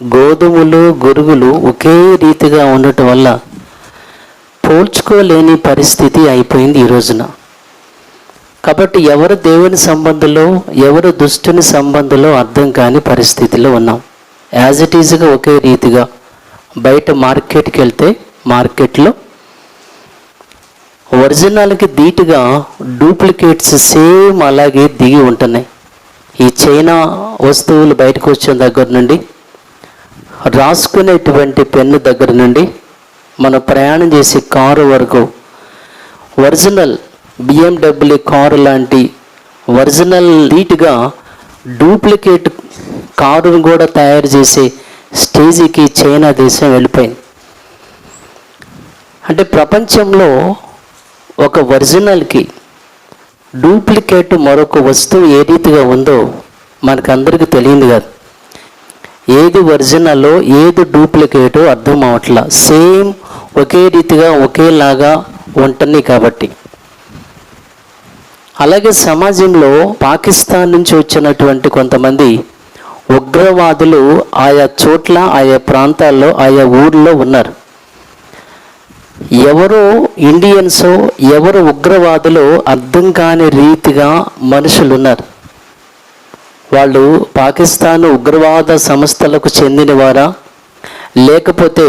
గోధుమలు గురుగులు ఒకే రీతిగా ఉండటం వల్ల పోల్చుకోలేని పరిస్థితి అయిపోయింది ఈ రోజున. కాబట్టి ఎవరు దేవుని సంబంధంలో ఎవరు దుష్టుని సంబంధంలో అర్థం కాని పరిస్థితిలో ఉన్నాం. యాజ్ ఇట్ ఈజ్గా ఒకే రీతిగా బయట మార్కెట్కి వెళ్తే మార్కెట్లో ఒరిజినల్కి ధీటుగా డూప్లికేట్స్ సేమ్ అలాగే దిగి ఉంటున్నాయి. ఈ చైనా వస్తువులు బయటకు వచ్చిన దగ్గర నుండి రాసుకునేటువంటి పెన్ను దగ్గర నుండి మనం ప్రయాణం చేసే కారు వరకు ఒరిజినల్ బిఎండబ్ల్యూ కారు లాంటి ఒరిజినల్ నీట్గా డూప్లికేట్ కారును కూడా తయారు చేసే స్టేజీకి చైనా దేశం వెళ్ళిపోయింది. అంటే ప్రపంచంలో ఒక ఒరిజినల్కి డూప్లికేట్ మరొక వస్తువు ఏ రీతిగా ఉందో మనకందరికీ తెలియదు కాదు. ఏది ఒరిజినలో ఏది డూప్లికేటో అర్థం అవట్లా. సేమ్ ఒకే రీతిగా ఒకేలాగా ఉంటుంది కాబట్టి. అలాగే సమాజంలో పాకిస్తాన్ నుంచి వచ్చినటువంటి కొంతమంది ఉగ్రవాదులు ఆయా చోట్ల ఆయా ప్రాంతాల్లో ఆయా ఊర్లో ఉన్నారు. ఎవరు ఇండియన్సో ఎవరు ఉగ్రవాదులో అర్థం కాని రీతిగా మనుషులు ఉన్నారు వాళ్ళు పాకిస్తాన్ ఉగ్రవాద సంస్థలకు చెందినవారా? లేకపోతే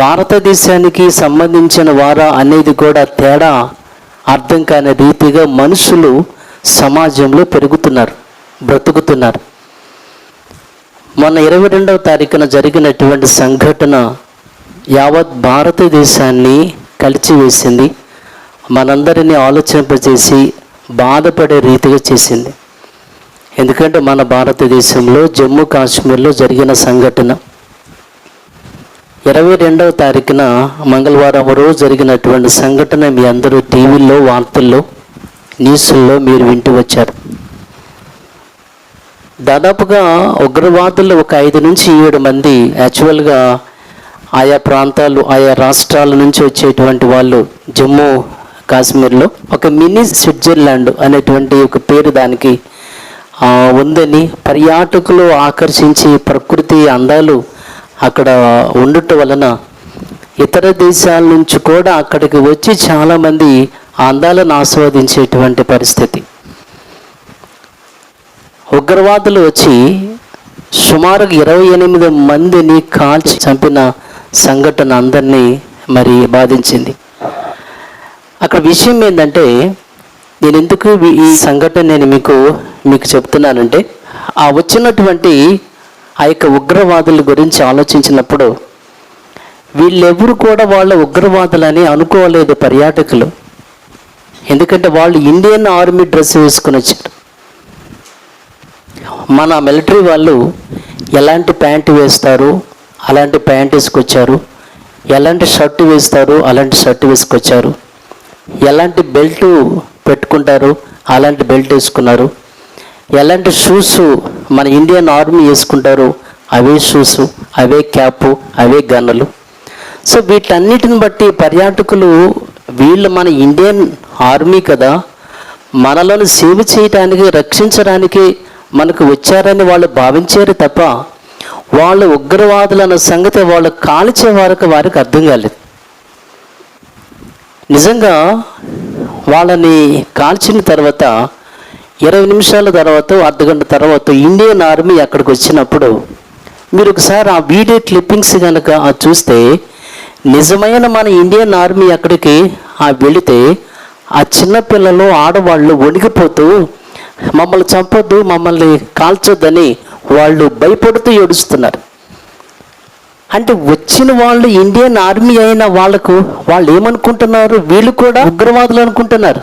భారతదేశానికి సంబంధించిన వారా అనేది కూడా తేడా అర్థం కాని రీతిగా మనుషులు సమాజంలో పెరుగుతున్నారు బ్రతుకుతున్నారు. మొన్న ఇరవై రెండవ తారీఖున జరిగినటువంటి సంఘటన యావత్ భారతదేశాన్ని కలిచివేసింది మనందరినీ ఆలోచింపజేసి బాధపడే రీతిగా చేసింది. ఎందుకంటే మన భారతదేశంలో జమ్మూ కాశ్మీర్లో జరిగిన సంఘటన. ఇరవై రెండవ తారీఖున మంగళవారం రోజు జరిగినటువంటి సంఘటన మీ అందరూ టీవీల్లో వార్తల్లో న్యూస్ల్లో మీరు వింటూ వచ్చారు. దాదాపుగా ఉగ్రవాదులు ఒక ఐదు నుంచి ఏడు మంది యాక్చువల్గా ఆయా ప్రాంతాలు ఆయా రాష్ట్రాల నుంచి వచ్చేటువంటి వాళ్ళు జమ్మూ కాశ్మీర్లో. ఒక మినీ స్విట్జర్లాండ్ అనేటువంటి ఒక పేరు దానికి ఉందని పర్యాటకులు ఆకర్షించి ప్రకృతి అందాలు అక్కడ ఉండటం వలన ఇతర దేశాల నుంచి కూడా అక్కడికి వచ్చి చాలామంది అందాలను ఆస్వాదించేటువంటి పరిస్థితి. ఉగ్రవాదులు వచ్చి సుమారు ఇరవై ఎనిమిది మందిని కాల్చి చంపిన సంఘటన అందరినీ మరి బాధించింది. అక్కడ విషయం ఏంటంటే నేను ఎందుకు ఈ- సంఘటన నేను మీకు మీకు చెప్తున్నానంటే ఆ వచ్చినటువంటి ఆ యొక్క ఉగ్రవాదుల గురించి ఆలోచించినప్పుడు వీళ్ళెవరు కూడా వాళ్ళ ఉగ్రవాదులని అనుకోలేదు పర్యాటకులు. ఎందుకంటే వాళ్ళు ఇండియన్ ఆర్మీ డ్రెస్ వేసుకుని వచ్చారు. మన మిలిటరీ వాళ్ళు ఎలాంటి ప్యాంటు వేస్తారు అలాంటి ప్యాంట్ వేసుకొచ్చారు ఎలాంటి షర్టు వేస్తారు అలాంటి షర్టు వేసుకొచ్చారు ఎలాంటి బెల్టు పెట్టుకుంటారు. అలాంటి బెల్ట్ వేసుకున్నారు. ఎలాంటి షూస్ మన ఇండియన్ ఆర్మీ వేసుకుంటారు. అవే షూస్ అవే క్యాప్ అవే గన్నులు సో వీటన్నిటిని బట్టి పర్యాటకులు వీళ్ళు మన ఇండియన్ ఆర్మీ కదా మనలను సేవ చేయటానికి రక్షించడానికి మనకు వచ్చారని వాళ్ళు భావించారు తప్ప వాళ్ళు ఉగ్రవాదులు అన్న సంగతి వాళ్ళు కాల్చే వరకు వారికి అర్థం కాలేదు. నిజంగా వాళ్ళని కాల్చిన తర్వాత ఇరవై నిమిషాల తర్వాత అర్ధగంట తర్వాత ఇండియన్ ఆర్మీ అక్కడికి వచ్చినప్పుడు మీరు ఒకసారి ఆ వీడియో క్లిప్పింగ్స్ కనుక చూస్తే నిజమైన మన ఇండియన్ ఆర్మీ అక్కడికి ఆ వెళితే ఆ చిన్నపిల్లలు ఆడవాళ్ళు వణికిపోతూ మమ్మల్ని చంపొద్దు మమ్మల్ని కాల్చొద్దని వాళ్ళు భయపడుతూ ఏడుస్తున్నారు. అంటే వచ్చిన వాళ్ళు ఇండియన్ ఆర్మీ అయిన వాళ్ళకు వాళ్ళు ఏమనుకుంటున్నారు? వీళ్ళు కూడా ఉగ్రవాదులు అనుకుంటున్నారు.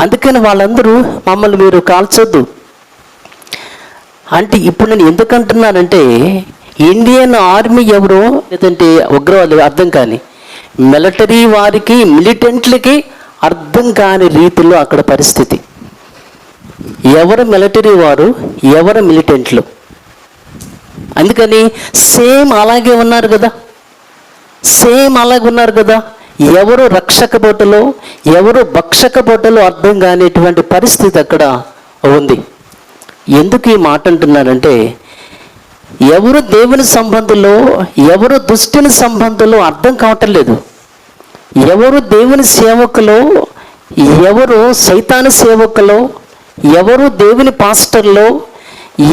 అందుకని వాళ్ళందరూ మమ్మల్ని మీరు కాల్చొద్దు. అంటే ఇప్పుడు నేను ఎందుకు అంటున్నానంటే ఇండియన్ ఆర్మీ ఎవరో లేదంటే ఉగ్రవాదులు అర్థం కాని మిలిటరీ వారికి మిలిటెంట్లకి అర్థం కాని రీతిలో అక్కడ పరిస్థితి. ఎవరు మిలిటరీ వారు ఎవరు మిలిటెంట్లు? అందుకని సేమ్ అలాగే ఉన్నారు కదా. సేమ్ అలాగే ఉన్నారు కదా. ఎవరు రక్షక బొట్టలో ఎవరు భక్షక బొట్టలో అర్థం కానిటువంటి పరిస్థితి అక్కడ ఉంది. ఎందుకు ఈ మాట అంటున్నారంటే ఎవరు దేవుని సంబంధంలో ఎవరు దుష్టుని సంబంధంలో అర్థం కావటం లేదు. ఎవరు దేవుని సేవకులో ఎవరు సైతాను సేవకులో ఎవరు దేవుని పాస్టర్లో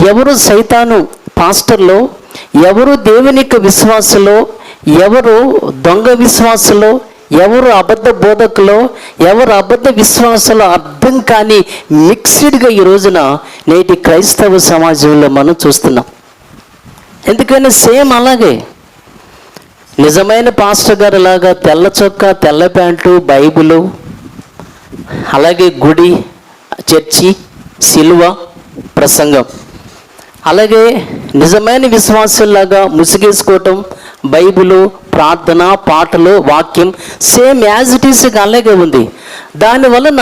ఎవరు సైతాను పాస్టర్లో ఎవరు దేవుని యొక్క విశ్వాసులో ఎవరు దొంగ విశ్వాసులో ఎవరు అబద్ధ బోధకులో ఎవరు అబద్ధ విశ్వాసలో అర్థం కాని మిక్స్డ్గా ఈ రోజున నేటి క్రైస్తవ సమాజంలో మనం చూస్తున్నాం. ఎందుకని సేమ్ అలాగే. నిజమైన పాస్టర్ గారు లాగా తెల్ల చొక్కా తెల్ల ప్యాంటు బైబిలు అలాగే గుడి చర్చి సిలువ ప్రసంగం. అలాగే నిజమైన విశ్వాసుల్లాగా ముసుగేసుకోవటం బైబిలు ప్రార్థన పాటలు వాక్యం సేమ్ యాజ్ ఇట్ ఈస్ అలాగే ఉంది. దాని వలన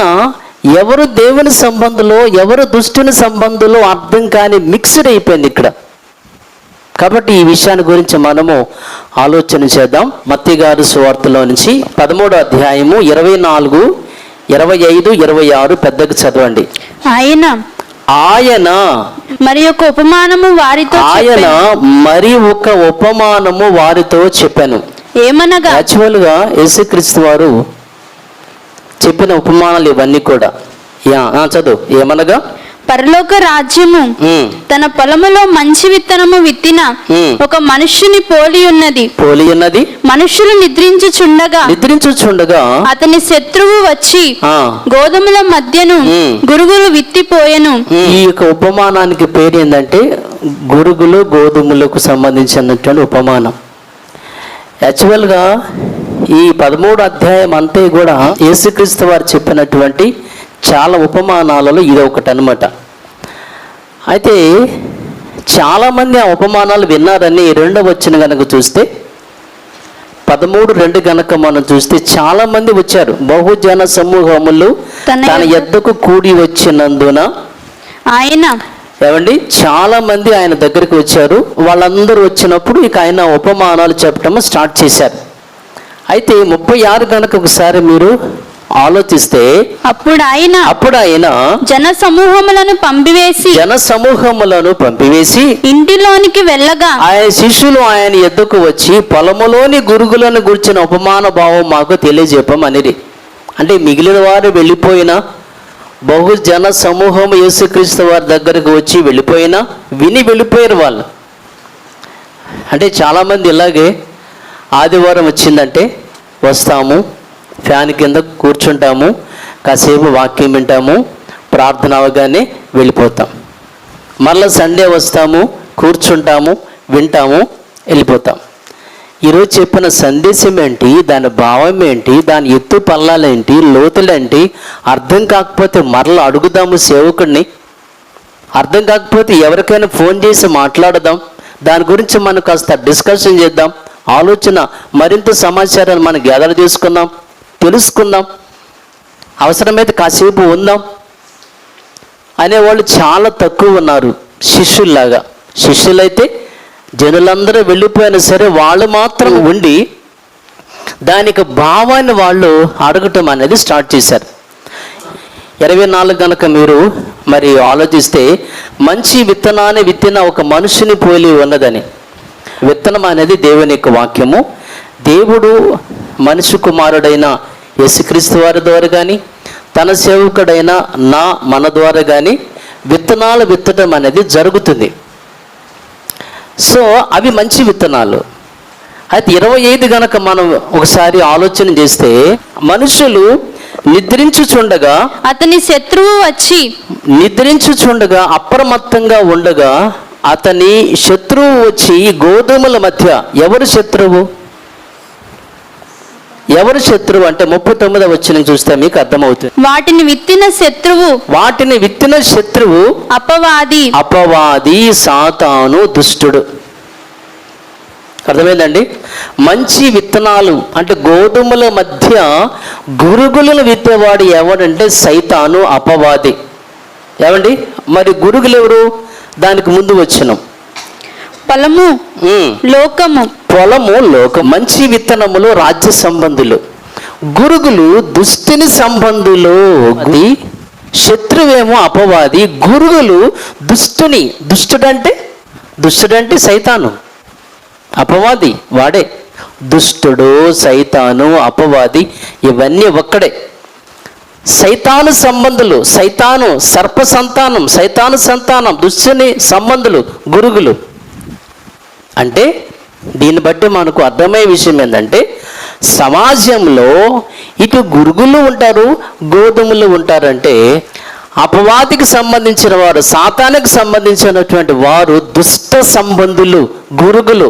ఎవరు దేవుని సంబంధంలో ఎవరు దుష్టుని సంబంధంలో అర్థం కాని మిక్స్డ్ అయిపోయింది ఇక్కడ. కాబట్టి ఈ విషయాన్ని గురించి మనము ఆలోచన చేద్దాం. మత్తి గారు సువార్తలో నుంచి పదమూడో అధ్యాయము ఇరవై నాలుగు ఇరవై ఐదు ఇరవై ఆరు పెద్దగా చదవండి. ఆయన ఆయన. మరి యొక్క ఉపమానము వారితో ఆయన. మరి ఒక ఉపమానము వారితో చెప్పాను. ఏమనగా? యాక్చువల్గా యేసుక్రీస్తు వారు చెప్పిన ఉపమానాలు ఇవన్నీ కూడా. యా ఆ, చదువు. ఏమనగా? పరలోక రాజ్యము తన పొలములో మంచి విత్తనము విత్తిన. ఒక మనుష్యుని పోలి ఉన్నది. పోలి ఉన్నది? మనుష్యులు నిద్రించుచుండగా నిద్రించుచుండగా అతని శత్రువు వచ్చి గోధుమల మధ్యను. గురుగులు విత్తిపోయెను. ఈ యొక్క ఉపమానానికి పేరు ఏంటంటే గురుగులు గోధుమలకు సంబంధించినటువంటి ఉపమానం. యాక్చువల్గా ఈ పదమూడు అధ్యాయం అంతే కూడా యేసుక్రీస్తు వారు చెప్పినటువంటి చాలా ఉపమానాలలో ఇది ఒకటి అనమాట అయితే చాలామంది ఆ ఉపమానాలు విన్నారని రెండవ వచ్చిన కనుక చూస్తే పదమూడు రెండు గనక మనం చూస్తే చాలా మంది వచ్చారు. బహుజన సమూహములు తన ఎద్దకు కూడి వచ్చినందున ఆయన ఏమండి? చాలా మంది ఆయన దగ్గరికి వచ్చారు. వాళ్ళందరూ వచ్చినప్పుడు ఇక ఆయన ఉపమానాలు చెప్పడం స్టార్ట్ చేశారు. అయితే ముప్పై ఆరు గనక ఒకసారి మీరు ఆలోచిస్తే అప్పుడు ఆయన అప్పుడు ఆయన జన సమూహములను పంపివేసి జన సమూహములను పంపివేసి ఇంటిలోనికి వెళ్ళగా ఆయన శిష్యులు ఆయన ఎద్దుకు వచ్చి పొలములోని గురుగులను గుర్చిన ఉపమాన భావం మాకు తెలియజెప్పమనిది అంటే మిగిలిన వారు వెళ్ళిపోయినా బహు జన సమూహం యేసుక్రీస్తు వారి దగ్గరకు వచ్చి వెళ్ళిపోయినా విని వెళ్ళిపోయారు వాళ్ళు. అంటే చాలామంది ఇలాగే ఆదివారం వచ్చిందంటే వస్తాము ఫ్యాన్ కింద కూర్చుంటాము కాసేపు వాక్యం వింటాము ప్రార్థన అవగానే వెళ్ళిపోతాం. మరలా సండే వస్తాము కూర్చుంటాము వింటాము వెళ్ళిపోతాం. ఈరోజు చెప్పిన సందేశం ఏంటి దాని భావం ఏంటి దాని ఎత్తు పల్లాలేంటి లోతులేంటి అర్థం కాకపోతే మరలా అడుగుదాము సేవకుడిని అర్థం కాకపోతే ఎవరికైనా ఫోన్ చేసి మాట్లాడదాం దాని గురించి మనం కాస్త డిస్కషన్ చేద్దాం ఆలోచన మరింత సమాచారాన్ని మనం గ్యాదర్ చేసుకుందాం తెలుసుకుందాం. అవసరమైతే కాసేపు ఉందాం. అనేవాళ్ళు చాలా తక్కువ ఉన్నారు శిష్యుల్లాగా. శిష్యులైతే జనులందరూ వెళ్ళిపోయినా సరే వాళ్ళు మాత్రం ఉండి దానికి భావాన్ని వాళ్ళు అడగటం అనేది స్టార్ట్ చేశారు. ఇరవై నాలుగు కనుక మీరు మరి ఆలోచిస్తే మంచి విత్తనాన్ని విత్తిన ఒక మనుషుని పోలి ఉన్నదని. విత్తనం అనేది దేవుని యొక్క వాక్యము. దేవుడు మనుషు కుమారుడైన యేసుక్రీస్తు వారి ద్వారా కానీ తన సేవకుడైన నా మన ద్వారా కానీ విత్తనాలు విత్తడం అనేది జరుగుతుంది. సో అవి మంచి విత్తనాలు. అయితే ఇరవై ఐదు గనక మనం ఒకసారి ఆలోచన చేస్తే మనుషులు నిద్రించుచుండగా అతని శత్రువు వచ్చి నిద్రించుచుండగా అప్రమత్తంగా ఉండగా అతని శత్రువు వచ్చి గోధుమల మధ్య ఎవరు శత్రువు? ఎవరు శత్రువు అంటే ముప్పై తొమ్మిది వచ్చిన చూస్తే మీకు అర్థమవుతుంది. వాటిని విత్తిన శత్రువు వాటిని విత్తిన శత్రువు అపవాది. అపవాది సాతాను దుష్టుడు. అర్థమైందండి? మంచి విత్తనాలు అంటే గోధుమల మధ్య గురుగులను విత్తేవాడు ఎవడంటే సైతాను అపవాది. ఏమండి? మరి గురుగులు ఎవరు? దానికి ముందు వచ్చినాం. పొలము ఉమ్. లోకము. పొలము లోకం మంచి విత్తనములు రాజ్య సంబంధులు. గురుగులు దుష్టిని సంబంధులు. శత్రువేమో అపవాది. గురుగులు దుష్టుని. దుష్టుడంటే? దుష్టుడు అంటే సైతాను. అపవాది వాడే. దుష్టుడు సైతాను అపవాది ఇవన్నీ ఒక్కడే. సైతాను సంబంధులు సైతాను సర్ప సంతానం సైతాను సంతానం దుష్టుని సంబంధులు గురుగులు. అంటే దీన్ని బట్టి మనకు అర్థమయ్యే విషయం ఏంటంటే సమాజంలో ఇటు గురుగులు ఉంటారు గోధుమలు ఉంటారంటే అపవాదికి సంబంధించిన వారు సాతానికి సంబంధించినటువంటి వారు దుష్ట సంబంధులు గురుగులు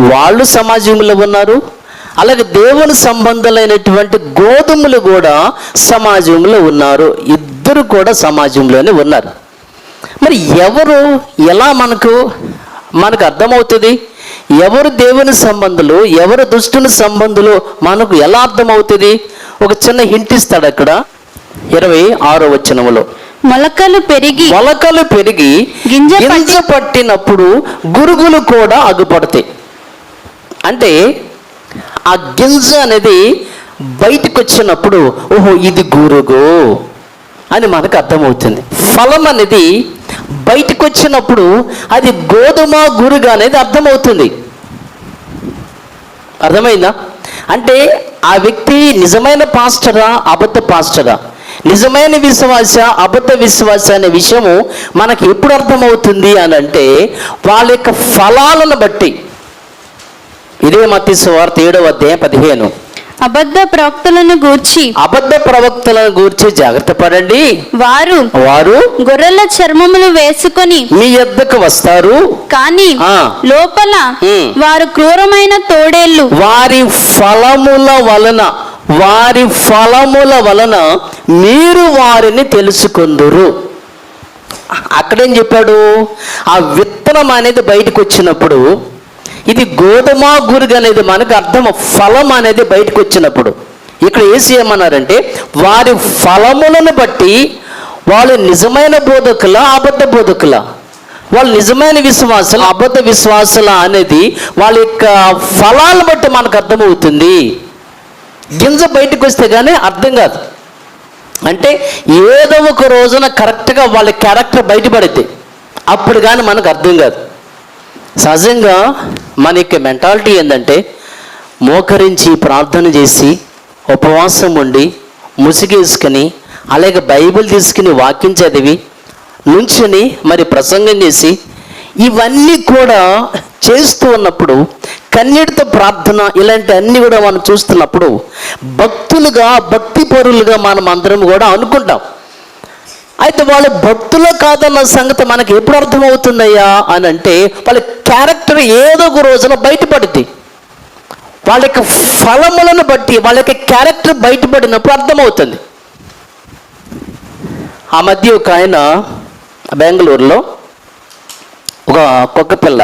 వాళ్ళు సమాజంలో ఉన్నారు. అలాగే దేవుని సంబంధులైనటువంటి గోధుమలు కూడా సమాజంలో ఉన్నారు. ఇద్దరు కూడా సమాజంలోనే ఉన్నారు. మరి ఎవరు ఎలా మనకు మనకు అర్థమవుతుంది? ఎవరు దేవుని సంబంధులు ఎవరు దుష్టుని సంబంధులు మనకు ఎలా అర్థమవుతుంది? ఒక చిన్న హింట్ ఇస్తాడు అక్కడ. ఇరవై ఆరో వచనములో. మొలకలు పెరిగి మొలకలు పెరిగి గింజ గింజ పట్టినప్పుడు గురుగులు కూడా అగుపడతాయి. అంటే ఆ గింజ అనేది బయటకు వచ్చినప్పుడు ఓహో ఇది గురుగు అని మనకు అర్థమవుతుంది. ఫలం అనేది బయటకు వచ్చినప్పుడు అది గోధుమ గురుగు అనేది అర్థమవుతుంది. అర్థమైందా? అంటే ఆ వ్యక్తి నిజమైన పాస్టరా అబద్ధ పాస్టరా? నిజమైన విశ్వాస అబద్ధ విశ్వాస అనే విషయము మనకి ఎప్పుడు అర్థమవుతుంది అని అంటే వాళ్ళ యొక్క ఫలాలను బట్టి. ఇదే మత్తి వార్త ఏడవ అధ్యాయం పదిహేను. అబద్ధ ప్రవక్తలను గూర్చి. అబద్ధ ప్రవక్తలను గూర్చి జాగ్రత్త పడండి. వారు వారు గొర్రెల చర్మములు వేసుకొని మీ యొద్దకు వస్తారు. కానీ. లోపల. వారు క్రూరమైన తోడేళ్ళు వారి ఫలముల వలన వారి ఫలముల వలన మీరు వారిని తెలుసుకుందురు. అక్కడేం చెప్పాడు? ఆ విత్తనం అనేది బయటకు వచ్చినప్పుడు ఇది గోధుమ గురుగు అనేది మనకు అర్థం ఫలం అనేది బయటకు వచ్చినప్పుడు. ఇక్కడ ఏసి ఏమన్నారంటే వారి ఫలములను బట్టి వాళ్ళు నిజమైన బోధకుల అబద్ధ బోధకుల? వాళ్ళు నిజమైన విశ్వాసులు అబద్ధ విశ్వాసుల అనేది వాళ్ళ యొక్క ఫలాలను బట్టి మనకు అర్థమవుతుంది. గింజ బయటకు వస్తే కానీ అర్థం కాదు. అంటే ఏదో ఒక రోజున కరెక్ట్గా వాళ్ళ క్యారెక్టర్ బయటపడితే అప్పుడు కానీ మనకు అర్థం కాదు. సహజంగా మన యొక్క మెంటాలిటీ ఏంటంటే మోకరించి ప్రార్థన చేసి ఉపవాసం ఉండి ముసిగేసుకుని అలాగే బైబిల్ తీసుకుని వాక్యం చదివి నుంచుని మరి ప్రసంగం చేసి ఇవన్నీ కూడా చేస్తూ ఉన్నప్పుడు కన్నీటితో ప్రార్థన ఇలాంటి అన్నీ కూడా మనం చూస్తున్నప్పుడు భక్తులుగా భక్తి పరులుగా మనం అందరం కూడా అనుకుంటాం. అయితే వాళ్ళు భక్తులు కాదన్న సంగతి మనకి ఎప్పుడు అర్థమవుతుందయ్యా అని అంటే వాళ్ళ క్యారెక్టర్ ఏదో ఒక రోజున బయటపడుద్ది. వాళ్ళ యొక్క ఫలములను బట్టి వాళ్ళ యొక్క క్యారెక్టర్ బయటపడినప్పుడు అర్థమవుతుంది. ఆ మధ్య ఒక ఆయన బెంగళూరులో ఒక కుక్క పిల్ల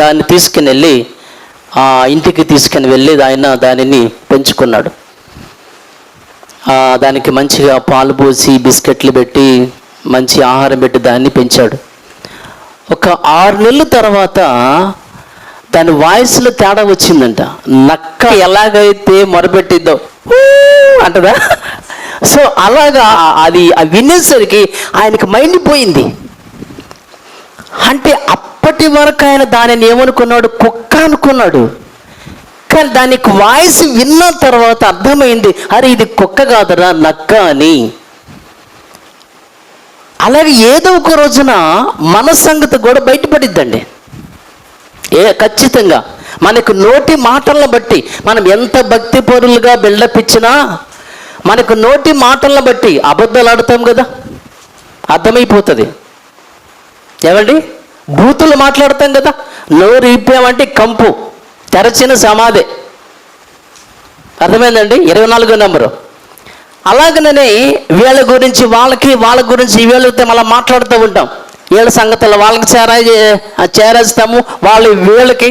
దాన్ని తీసుకుని వెళ్ళి ఆ ఇంటికి తీసుకుని వెళ్ళి ఆయన దానిని పెంచుకున్నాడు. దానికి మంచిగా పాలు పోసి బిస్కెట్లు పెట్టి మంచి ఆహారం పెట్టి దాన్ని పెంచాడు. ఒక ఆరు నెలల తర్వాత దాని వాయిస్లో తేడా వచ్చిందంట. నక్క ఎలాగైతే మొరపెట్టిద్దో. అంటదా? సో అలాగా అది వినేసరికి ఆయనకి మైండ్ పోయింది. అంటే అప్పటి వరకు ఆయన దానిని ఏమనుకున్నాడు? కుక్క అనుకున్నాడు. కానీ దానికి వాయిస్ విన్న తర్వాత అర్థమైంది అరే ఇది కుక్క కాదురా నక్క అని. అలాగే ఏదో ఒక రోజున మన సంగతి కూడా బయటపడిద్దండి. ఏ ఖచ్చితంగా. మనకు నోటి మాటలను బట్టి మనం ఎంత భక్తి పరులుగా బిల్డప్ ఇచ్చినా మనకు నోటి మాటలను బట్టి అబద్ధాలు ఆడతాం కదా. అర్థమైపోతుంది. ఏమండి? బూతులు మాట్లాడతాం కదా. నోరు ఇప్పామంటే కంపు. తెరచిన సమాధి. అర్థమైందండి? ఇరవై నాలుగో నెంబరు. అలాగనే వీళ్ళ గురించి వాళ్ళకి వాళ్ళ గురించి వీళ్ళతో మళ్ళీ మాట్లాడుతూ ఉంటాం. వీళ్ళ సంగతులు వాళ్ళకి చేరా చేరేస్తాము. వాళ్ళు వీళ్ళకి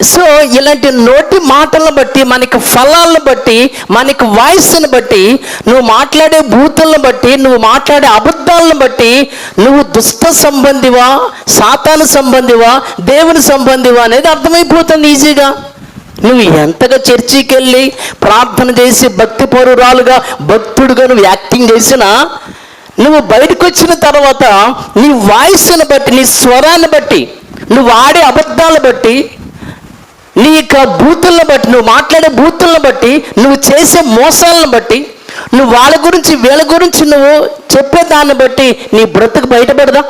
సో ఇలాంటి నోటి మాటలను బట్టి మనకి ఫలాలను బట్టి మనకి వాయిస్ని బట్టి నువ్వు మాట్లాడే భూతులను బట్టి నువ్వు మాట్లాడే అబద్ధాలను బట్టి నువ్వు దుష్ట సంబంధివా సాతాను సంబంధివా దేవుని సంబంధివా అనేది అర్థమైపోతుంది ఈజీగా. నువ్వు ఎంతగా చర్చికి వెళ్ళి ప్రార్థన చేసి భక్తి పౌరురాలుగా భక్తుడుగా నువ్వు యాక్టింగ్ చేసినా నువ్వు బయటకు వచ్చిన తర్వాత నీ వాయిస్ని బట్టి నీ స్వరాన్ని బట్టి నువ్వు ఆడే అబద్ధాలను బట్టి నీ యొక్క బూతులను బట్టి నువ్వు మాట్లాడే బూతులను బట్టి నువ్వు చేసే మోసాలను బట్టి నువ్వు వాళ్ళ గురించి వీళ్ళ గురించి నువ్వు చెప్పే దాన్ని బట్టి నీ బ్రతుకు బయటపడదా?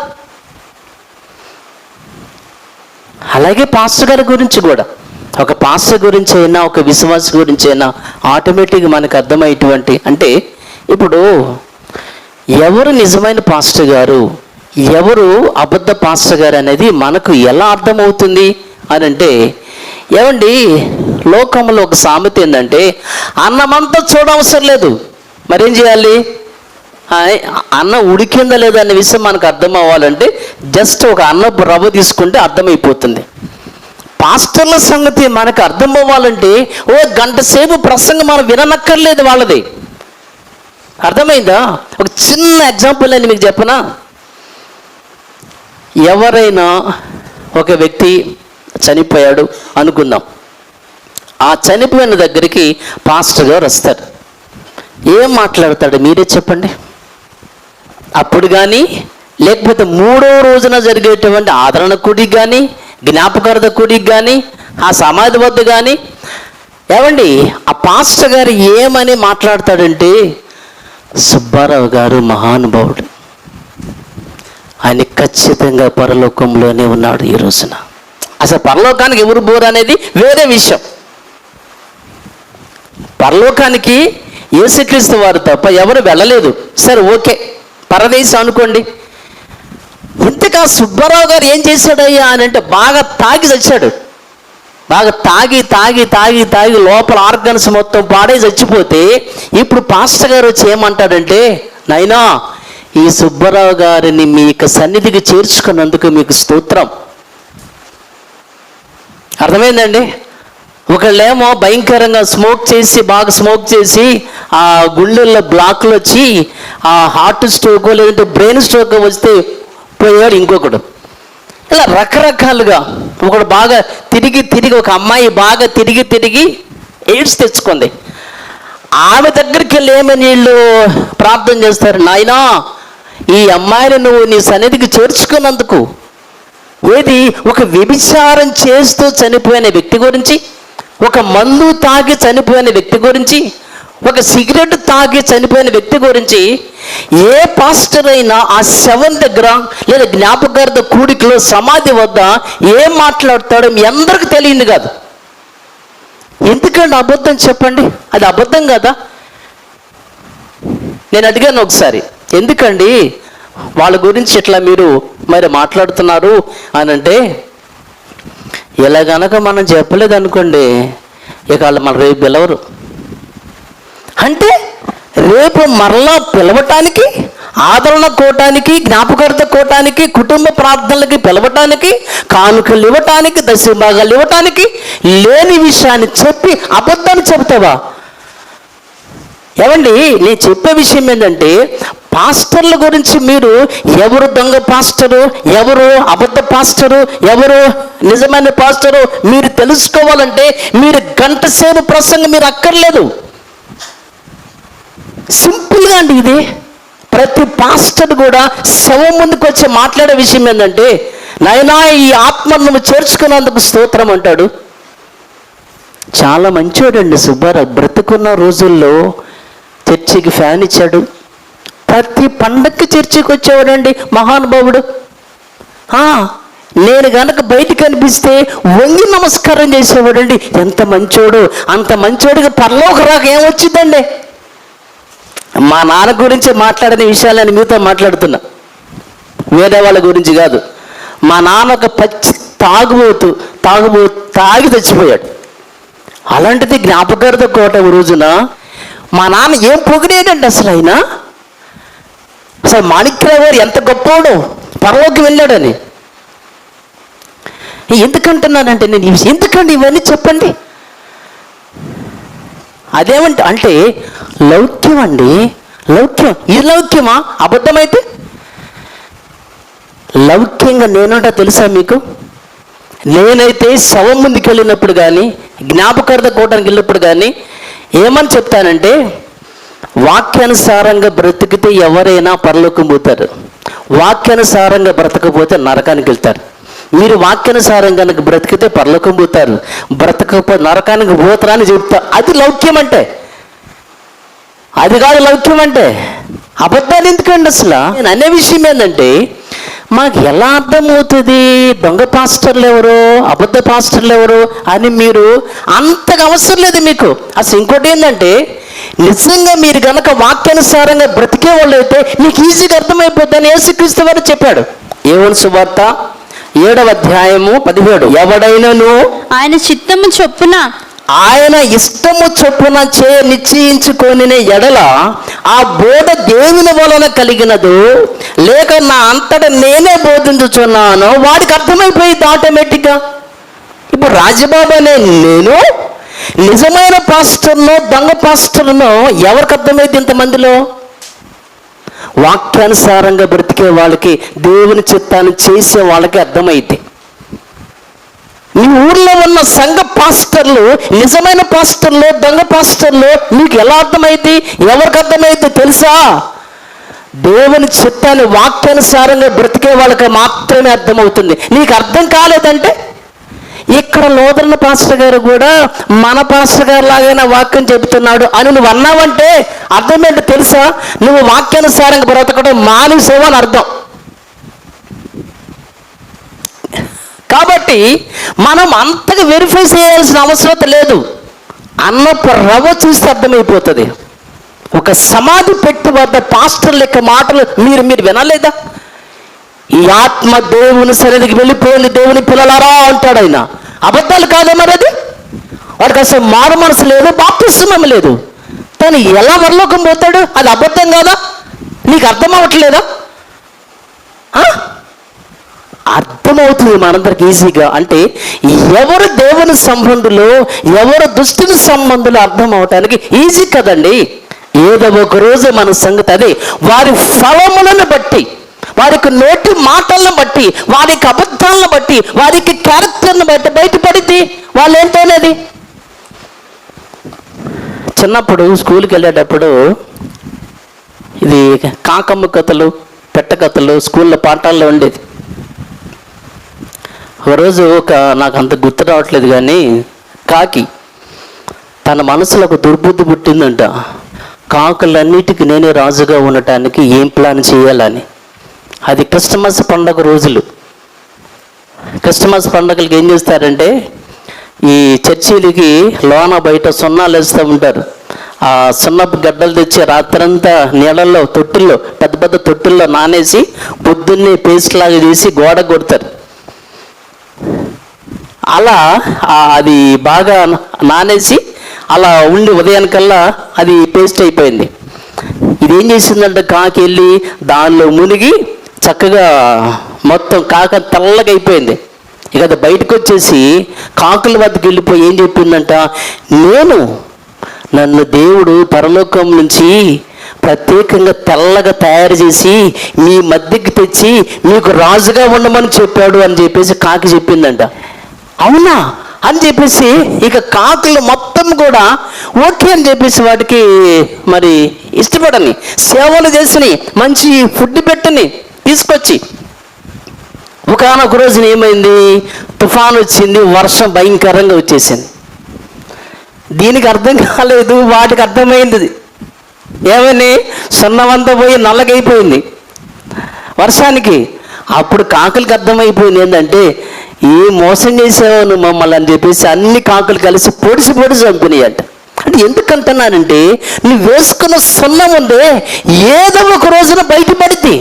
అలాగే పాస్టర్ గారి గురించి కూడా. ఒక పాస్టర్ గురించి అయినా ఒక విశ్వాస గురించి అయినా ఆటోమేటిక్గా మనకు అర్థమయ్యేటువంటి అంటే ఇప్పుడు ఎవరు నిజమైన పాస్టర్ గారు ఎవరు అబద్ధ పాస్టర్ గారు అనేది మనకు ఎలా అర్థమవుతుంది అని అంటే ఏమండి లోకంలో ఒక సామెత ఏంటంటే అన్నమంతా చూడవసరం లేదు. మరేం చేయాలి? అన్నం ఉడికిందా లేదా అనే విషయం మనకు అర్థం అవ్వాలంటే జస్ట్ ఒక అన్నపు రవ్వ తీసుకుంటే అర్థమైపోతుంది. పాస్టర్ల సంగతి మనకు అర్థం అవ్వాలంటే ఓ గంట సేపు ప్రసంగం మనం విననక్కర్లేదు వాళ్ళది. అర్థమైందా? ఒక చిన్న ఎగ్జాంపుల్ అని మీకు చెప్పనా? ఎవరైనా ఒక వ్యక్తి చనిపోయాడు అనుకుందాం. ఆ చనిపోయిన దగ్గరికి పాస్టర్ గారు వస్తారు. ఏం మాట్లాడతాడు మీరే చెప్పండి. అప్పుడు కానీ లేకపోతే మూడో రోజున జరిగేటువంటి ఆదరణ కూడికి కానీ జ్ఞాపకార్థ కూడికి కానీ ఆ సమాధి వద్ద కానీ ఏమండి ఆ పాస్టర్ గారు ఏమని మాట్లాడతాడంటే సుబ్బారావు గారు మహానుభావుడు. ఆయన ఖచ్చితంగా పరలోకంలోనే ఉన్నాడు ఈ రోజున. అసలు పరలోకానికి ఎవరు బోరు అనేది వేరే విషయం. పరలోకానికి ఏసుక్రీస్తు వారు తప్ప ఎవరు వెళ్ళలేదు. సరే ఓకే. పరదేశం అనుకోండి. ఇంతకా సుబ్బారావు గారు ఏం చేశాడయ్యా అని అంటే బాగా తాగి చచ్చాడు. బాగా తాగి తాగి తాగి తాగి లోపల ఆర్గన్స్ మొత్తం పాడే చచ్చిపోతే ఇప్పుడు పాస్టర్ గారు వచ్చి ఏమంటాడంటే నైనా ఈ సుబ్బారావు గారిని మీ యొక్క సన్నిధికి చేర్చుకున్నందుకు మీకు స్తోత్రం. అర్థమైందండి? ఒకళ్ళేమో భయంకరంగా స్మోక్ చేసి బాగా స్మోక్ చేసి ఆ గుండెల్లో బ్లాక్లు వచ్చి ఆ హార్ట్ స్ట్రోక్ లేదంటే బ్రెయిన్ స్ట్రోక్ వస్తే పోయాడు ఇంకొకడు. ఇలా రకరకాలుగా ఒకడు బాగా తిరిగి తిరిగి ఒక అమ్మాయి బాగా తిరిగి తిరిగి ఎయిడ్స్ తెచ్చుకుంది. ఆమె దగ్గరికి వెళ్ళి ఏమని వీళ్ళు ప్రార్థన చేస్తారు? నాయనా ఈ అమ్మాయిని నువ్వు నీ సన్నిధికి చేర్చుకున్నందుకు ఏది? ఒక వ్యభిచారం చేస్తూ చనిపోయిన వ్యక్తి గురించి ఒక మందు తాగి చనిపోయిన వ్యక్తి గురించి ఒక సిగరెట్ తాగి చనిపోయిన వ్యక్తి గురించి ఏ పాస్టర్ అయినా ఆ శవం దగ్గర లేదా జ్ఞాపకార్థ కూడికలో సమాధి వద్ద ఏం మాట్లాడతాడో మీ అందరికి తెలియదు కాదు. ఎందుకండి అబద్ధం చెప్పండి? అది అబద్ధం కదా? నేను అడిగాను ఒకసారి. ఎందుకండి? వాళ్ళ గురించి ఇట్లా మీరు మరి మాట్లాడుతున్నారు అని అంటే ఇలా గనక మనం చెప్పలేదు అనుకోండి ఇక వాళ్ళు మన రేపు పిలవరు. అంటే రేపు మరలా పిలవటానికి ఆదరణ కోటానికి జ్ఞాపకార్థ కోటానికి కుటుంబ ప్రార్థనలకి పిలవటానికి కానుకలు ఇవ్వటానికి దశభాగాలు ఇవ్వటానికి లేని విషయాన్ని చెప్పి అబద్ధాన్ని చెబుతావా? ఏమండి నేను చెప్పే విషయం ఏంటంటే పాస్టర్ల గురించి మీరు ఎవరు దొంగ పాస్టరు ఎవరు అబద్ధ పాస్టరు ఎవరు నిజమైన పాస్టరు మీరు తెలుసుకోవాలంటే మీరు గంట సేపు ప్రసంగం మీరు అక్కర్లేదు. సింపుల్గా అండి ఇది. ప్రతి పాస్టర్ కూడా శవం ముందుకు వచ్చి మాట్లాడే విషయం ఏంటంటే నాయనా ఈ ఆత్మను నువ్వు చేర్చుకున్నందుకు స్తోత్రం అంటాడు. చాలా మంచోడండి సుబ్బారావు. బ్రతుకున్న రోజుల్లో చర్చికి ఫ్యాన్ ఇచ్చాడు. ప్రతి పండక్కి చర్చికి వచ్చేవాడండి మహానుభావుడు. నేను గనక బయటికి కనిపిస్తే వంగి నమస్కారం చేసేవాడండి. ఎంత మంచోడు అంత మంచోడికి పరలోక రాక ఏమొచ్చిందండి మా నాన్న గురించి మాట్లాడిన విషయాలని మీతో మాట్లాడుతున్నా. వేరే వాళ్ళ గురించి కాదు. మా నాన్న ఒక పచ్చి తాగుబోతు తాగుబో తాగి చచ్చిపోయాడు. అలాంటిది జ్ఞాపకార్థ కోట రోజున మా నాన్న ఏం పొగిడేటండి అసలు ఆయన? అసలు మాణిక్రావు గారు ఎంత గొప్పోడు? పరలోకి వెళ్ళాడని. ఎందుకంటున్నానంటే నేను ఎందుకండి ఇవన్నీ చెప్పండి? అదేమంటే అంటే లౌక్యం అండి. లౌక్యం. ఇది లౌక్యమా? అబద్ధమైతే? లౌక్యంగా నేనంటా తెలుసా మీకు? నేనైతే శవం ముందుకు వెళ్ళినప్పుడు కానీ జ్ఞాపకార్థ కోటానికి వెళ్ళినప్పుడు కానీ ఏమని చెప్తానంటే వాక్యానుసారంగా బ్రతికితే ఎవరైనా పరలోకం పోతారు. వాక్యానుసారంగా బ్రతకపోతే నరకానికి వెళ్తారు. మీరు వాక్యానుసారం కనుక బ్రతికితే పరలోకం పోతారు. బ్రతకపోతే నరకానికి పోతారా అని చెప్తారు అది లౌక్యం అంటే. అది కాదు లౌక్యం అంటే. అబద్ధాలు ఎందుకండి అసలు? నేను అనే విషయం ఏంటంటే మాకు ఎలా అర్థమవుతుంది? దొంగ పాస్టర్లు ఎవరు అబద్ధ పాస్టర్లు ఎవరు అని మీరు అంతగా అవసరం లేదు మీకు. అసలు ఇంకోటి ఏంటంటే నిజంగా మీరు గనక వాక్యానుసారంగా బ్రతికే వాళ్ళు అయితే మీకు ఈజీగా అర్థమైపోతుందని యేసుక్రీస్తు వారు చెప్పాడు. ఏమని సువార్త? ఏడవ అధ్యాయము పదిహేడు. ఎవడైనను ఆయన చిత్తము చొప్పున ఆయన ఇష్టము చొప్పున చే నిశ్చయించుకొని ఎడల ఆ బోధ దేవుని వలన కలిగినదు. లేక నా అంతట నేనే బోధించుచున్నాను వాడికి అర్థమైపోయింది ఆటోమేటిక్గా ఇప్పుడు రాజబాబు అనే నేను నిజమైన పాస్టర్నో దొంగ పాస్టర్నో ఎవరికి అర్థమైంది ఇంతమందిలో? వాక్యానుసారంగా బ్రతికే వాళ్ళకి దేవుని చిత్తాన్ని చేసే వాళ్ళకి అర్థమైంది. మీ ఊర్లో ఉన్న సంఘ పాస్టర్లు నిజమైన పాస్టర్లు దొంగ పాస్టర్లు నీకు ఎలా అర్థమైంది? ఎవరికి అర్థమైంది తెలుసా? దేవుని చిత్తాన్ని వాక్యానుసారంగా బ్రతికే వాళ్ళకి మాత్రమే అర్థమవుతుంది. నీకు అర్థం కాలేదంటే ఇక్కడ లోదరణ పాస్టర్ గారు కూడా మన పాస్టర్ గారు లాగైనా వాక్యం చెబుతున్నాడు అని నువ్వు అన్నావంటే అర్థం ఏంటో తెలుసా? నువ్వు వాక్యానుసారంగా బ్రతకడం మానేసావు అని అర్థం. కాబట్టి మనం అంతగా వెరిఫై చేయాల్సిన అవసరం లేదు. అన్నపు రవ్వ చూస్తే అర్థమైపోతుంది. ఒక సమాధి పెట్టి వద్ద పాస్టర్ లెక్క మాటలు మీరు మీరు వినలేదా? ఈ ఆత్మ దేవుని సన్నిధికి వెళ్ళిపోయింది దేవుని పిల్లలారా అంటాడు ఆయన. అబద్ధాలు కాదే మరి అది వాడికి అసలు మారు మనసు లేదు బాప్తిస్మం లేదు. తను ఎలా వరలోకం పోతాడు? అది అబద్ధం కాదా? నీకు అర్థం అవ్వట్లేదా? ఆ? అర్థమవుతుంది మనందరికి ఈజీగా. అంటే ఎవరు దేవుని సంబంధులు ఎవరు దుష్టుని సంబంధులు అర్థం అవటానికి ఈజీ కదండి. ఏదో ఒక రోజు మన సంగతి అదే. వారి ఫలములను బట్టి వారికి నోటి మాటలను బట్టి వారికి అబద్ధాలను బట్టి వారికి క్యారెక్టర్ని బట్టి బయటపడింది వాళ్ళు ఏంటనేది చిన్నప్పుడు స్కూల్కి వెళ్ళేటప్పుడు ఇది కాకమ్మ కథలు పెట్ట కథలు స్కూల్లో పాఠాల్లో ఉండేది. ఒకరోజు ఒక నాకు అంత గుర్తు రావట్లేదు కానీ కాకి తన మనసులో ఒక దుర్బుద్ధి పుట్టిందంట. కాకులన్నిటికీ నేనే రాజుగా ఉండటానికి ఏం ప్లాన్ చేయాలని. అది క్రిస్టమస్ పండగ రోజులు. క్రిస్టమస్ పండగలకి ఏం చేస్తారంటే ఈ చర్చీలకి లోన బయట సున్నాలు వేస్తూ ఉంటారు. ఆ సున్నపు గడ్డలు తెచ్చి రాత్రంతా నీళ్ళల్లో తొట్టుల్లో పెద్ద పెద్ద తొట్టుల్లో నానేసి పొద్దున్నే పేస్ట్ లాగా తీసి గోడ కొడతారు. అలా అది బాగా నానేసి అలా ఉండి ఉదయానికల్లా అది పేస్ట్ అయిపోయింది. ఇదేం చేసిందంటే కాకి వెళ్ళి దానిలో మునిగి చక్కగా మొత్తం కాక తెల్లగా అయిపోయింది. ఇక అది బయటకు వచ్చేసి కాకుల వద్దకు వెళ్ళిపోయి ఏం చెప్పిందంట నేను నన్ను దేవుడు పరలోకం నుంచి ప్రత్యేకంగా తెల్లగా తయారు చేసి మీ మధ్యకి తెచ్చి మీకు రాజుగా ఉండమని చెప్పాడు అని చెప్పేసి కాకి చెప్పిందంట. అవునా? అని చెప్పేసి ఇక కాకులు మొత్తం కూడా ఓకే అని చెప్పేసి వాటికి మరి ఇష్టపడని సేవలు చేసిని మంచి ఫుడ్ పెట్టని తీసుకొచ్చి. ఒకనొక రోజున ఏమైంది? తుఫాన్ వచ్చింది వర్షం భయంకరంగా వచ్చేసింది. దీనికి అర్థం కాలేదు వాటికి అర్థమైంది. ఏమని? సున్నమంతా పోయి నల్లగైపోయింది. వర్షానికి అప్పుడు కాకులకి అర్థమైపోయింది ఏంటంటే ఏ మోసం చేసావు నువ్వు మమ్మల్ని అని చెప్పేసి అన్ని కాకులు కలిసి పొడిసి పొడిసి చంపినాయంట. అంటే ఎందుకంటున్నానంటే నువ్వు వేసుకున్న సున్నం ఉందే ఏదో ఒక రోజున బయటపడింది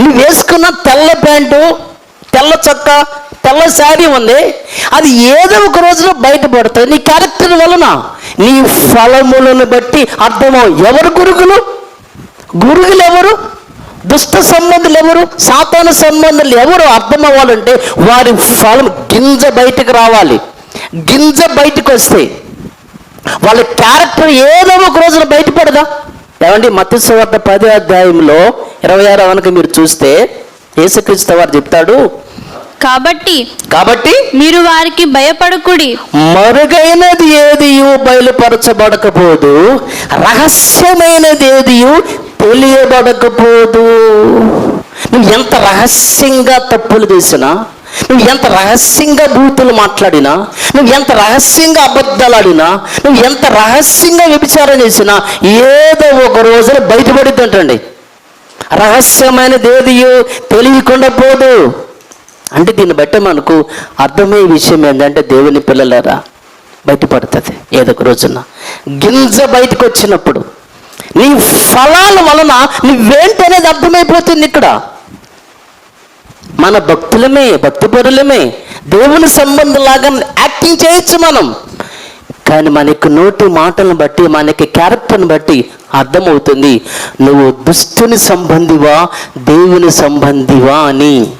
నువ్వు వేసుకున్న తెల్ల ప్యాంటు తెల్ల చొక్క తెల్ల శారీ ఉంది అది ఏదో ఒక రోజున బయటపడుతుంది. నీ క్యారెక్టర్ వలన నీ ఫలములను బట్టి అర్థమవు. ఎవరు గురుగులు? గురుగులు ఎవరు? దుష్ట సంబంధులు ఎవరు? సాతాన సంబంధులు ఎవరు అర్థం అవ్వాలంటే వారి ఫలం గింజ బయటకు రావాలి. గింజ బయటకు వస్తే వాళ్ళ క్యారెక్టర్ ఏదో ఒక రోజున బయటపడదా? ఏమండి? మత్స్యవార్త పదే అధ్యాయంలో ఇరవై ఆరు వనక మీరు చూస్తే యేసుక్రీస్తు వారు చెప్తాడు కాబట్టి కాబట్టి మీరు వారికి భయపడకుడి. మరుగైనది ఏదియు బయలుపరచబడకపోదు రహస్యమైనది ఏదియు తెలియబడకపోదు నువ్వు ఎంత రహస్యంగా తప్పులు చేసినా నువ్వు ఎంత రహస్యంగా బూతులు మాట్లాడినా నువ్వు ఎంత రహస్యంగా అబద్ధాలు ఆడినా నువ్వు ఎంత రహస్యంగా వ్యభిచారం చేసినా ఏదో ఒక రోజున బయటపడిద్దంటండి రహస్యమైనది ఏదియో తెలియకుండా పోదు. అంటే దీన్ని బట్టి మనకు అర్థమయ్యే విషయం ఏంటంటే దేవుని పిల్లలారా బయటపడుతుంది ఏదో ఒక రోజున. గింజ బయటకు వచ్చినప్పుడు నీ ఫలాల వలన నువ్వేంటనేది అర్థమైపోతుంది ఇక్కడ. మన భక్తులమే భక్తిపరులమే దేవుని సంబంధంలాగా యాక్టింగ్ చేయొచ్చు మనం. కానీ మనకి నోటి మాటలను బట్టి మనకి క్యారెక్టర్ని బట్టి అర్థమవుతుంది. నువ్వు దుస్తుని సంబంధివా దేవుని సంబంధివా అని.